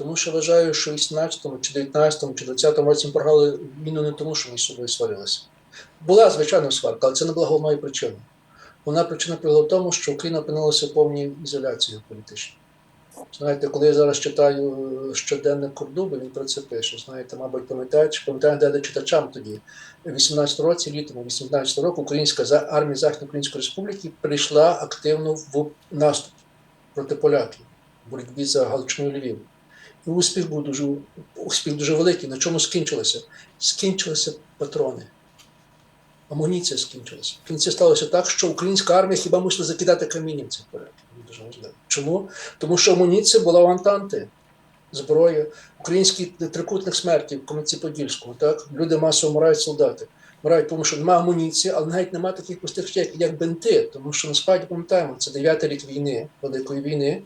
Тому що вважаю, що в 18-му, чи 19-му, чи 20-му році ми програли війну не тому, що ми з собою сварилися. Була, звичайно, сварка, але це не була головною причиною. Головна причина полягала в тому, що Україна опинилася в повній ізоляції політичній. Знаєте, коли я зараз читаю е, щоденник Кордуби, він про це пише. Знаєте, мабуть, пам'ятаєте, чи пам'ятаєте, де читачам тоді. У 18 році, літом 18 року, Українська армія Західноукраїнської Республіки прийшла активно в наступ проти поляків в боротьбі за Галичину і. І успіх був дуже успіх дуже великий. На чому скінчилося? Скінчилися патрони. Амуніція скінчилася. В кінці сталося так, що українська армія хіба мусила закидати камінням цих важливо. Чому? Тому що амуніція була у Антанти, зброя, український трикутник смерті в Коміці Подільському. Так? Люди масово вмирають солдати. Вмирають, тому що немає амуніції, але навіть немає таких простих речей, як бенти. Тому що насправді пам'ятаємо, це дев'ятий рік війни, Великої війни,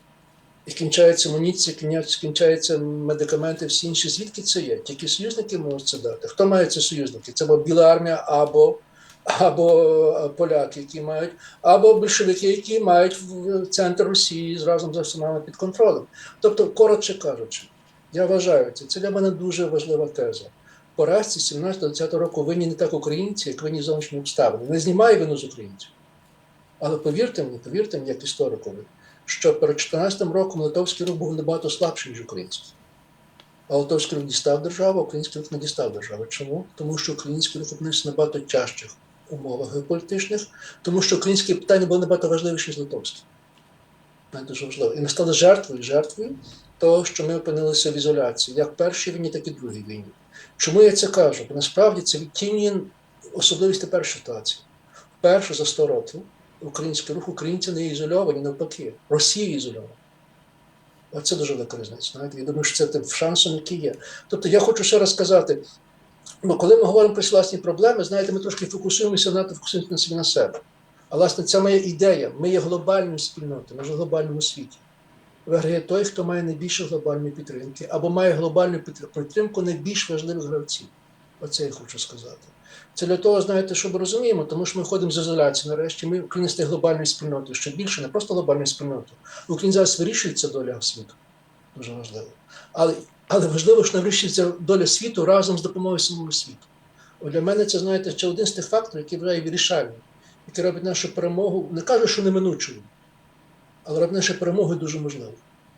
і кінчається амуніція, кінчаються- медикаменти, всі інші. Звідки це є? Тільки союзники можуть це дати. Хто має ці союзники? Це або Біла армія, або, або е, поляки, які мають, або большевики, які мають центр Росії разом з арсеналом під контролем. Тобто, коротше кажучи, я вважаю, це, це для мене дуже важлива теза. Поразці 17-20 року винні не так українці, як винні зовнішні обставини. Не знімаю вину з українців. Але повірте мені, повірте мені, як історикові, що перед 14 роком литовський рух був набагато слабший, ніж український. А литовський рух дістав державу, а український рух не дістав держави. Чому? Тому що український рух опинився набагато тяжчих умовах геополітичних, тому що українське питання було набагато важливіше, ніж литовське. Дуже важливо. І ми стали жертвою, жертвою того, що ми опинилися в ізоляції, як першій війні, так і другій війні. Чому я це кажу? Бо насправді це відтінює особливість теперішньої ситуації. Вперше за 100 років український рух українці не ізольовані, навпаки, Росія ізольована. Оце дуже велика різниця. Знаєте? Я думаю, що це тим шансом, який є. Тобто я хочу ще раз сказати: ну, коли ми говоримо про власні проблеми, знаєте, ми трошки фокусуємося надто фокусуємося на собі на себе. А власне, це моя ідея. Ми є глобальною спільнотою, ми ж в глобальному світі. Виграє той, хто має найбільше глобальної підтримки, або має глобальну підтримку найбільш важливих гравців. Оце я хочу сказати. Це для того, знаєте, щоб розуміємо, тому що ми ходимо з ізоляції. Нарешті ми Україна стає глобальною спільнотою, що більше не просто глобальною спільнотою. В Україні зараз вирішується доля світу. Дуже важливо. Але, але важливо, що вирішується доля світу разом з допомогою самого світу. От для мене це, знаєте, ще один з тих факторів, який вважає вирішальним, який робить нашу перемогу, не кажу, що неминучою, але робить нашу перемогу дуже можливою.